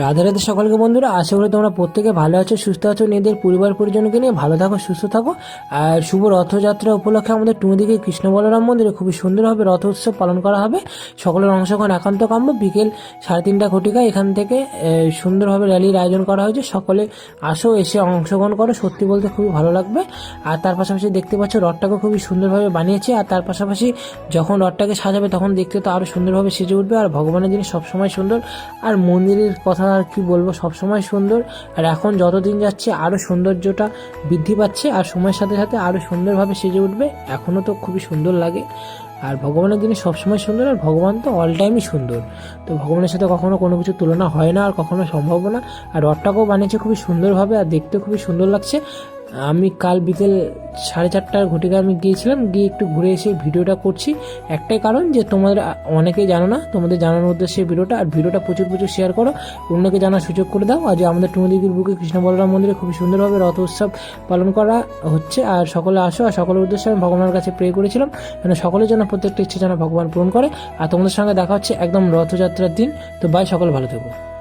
রাধে রাধে সকলকে বন্ধুরা, আশা করি তোমরা প্রত্যেকে ভালো আছো, সুস্থ আছো, নিজেদের পরিবার পরিজনকে নিয়ে ভালো থাকো, সুস্থ থাকো। আর শুভ রথযাত্রা উপলক্ষে আমাদের টুমিদিকে কৃষ্ণ বলরাম মন্দিরে খুবই সুন্দরভাবে রথ উৎসব পালন করা হবে। সকলের অংশগ্রহণ একান্ত কাম্য। বিকেল সাড়ে তিনটা ঘটিকায় এখান থেকে সুন্দরভাবে র্যালির আয়োজন করা হয়েছে। সকলে আসো, এসে অংশগ্রহণ করো, সত্যি বলতে খুবই ভালো লাগবে। আর তার পাশাপাশি দেখতে পাচ্ছ, রথটাকে খুবই সুন্দরভাবে বানিয়েছে। আর তার পাশাপাশি যখন রথটাকে সাজাবে, তখন দেখতে তো আরও সুন্দরভাবে সেজে উঠবে। আর ভগবানের জিনিস সবসময় সুন্দর। আর মন্দিরের কথা আর কি বলব সবসময় সুন্দর। আর এখন যতদিন যাচ্ছে আরও সৌন্দর্যটা বৃদ্ধি পাচ্ছে, আর সময়ের সাথে সাথে আরও সুন্দরভাবে সেজে উঠবে। এখনও তো খুবই সুন্দর লাগে। আর ভগবানের জিনিস সবসময় সুন্দর, আর ভগবান তো অল টাইমই সুন্দর। তো ভগবানের সাথে কখনো কোনো কিছু তুলনা হয় না, আর কখনো সম্ভব না। আর রথটাকেও বানিয়েছে খুবই সুন্দরভাবে, আর দেখতে খুবই সুন্দর লাগছে। আমি কাল বিকেল সাড়ে চারটার ঘটিকা আমি গিয়েছিলাম, গিয়ে একটু ঘুরে এসে ভিডিওটা করছি। একটাই কারণ যে তোমাদের অনেকেই জানো না, তোমাদের জানানোর উদ্দেশ্যে ভিডিওটা, আর ভিডিওটা প্রচুর প্রচুর শেয়ার করো। অন্যকে জানার সুযোগ করে দাও। আর যে আমাদের টুমদিগির বুকে কৃষ্ণ বলরাম মন্দিরে খুবই সুন্দরভাবে রথ উৎসব পালন করা হচ্ছে। আর সকলে আসো, আর সকলের উদ্দেশ্যে আমি ভগবানের কাছে প্রে করেছিলাম, যেন সকলের জন্য প্রত্যেকটা ইচ্ছে যেন ভগবান পূরণ করে। আর তোমাদের সঙ্গে দেখা হচ্ছে একদম রথযাত্রার দিন। তো বাই সকল ভালো থেকো।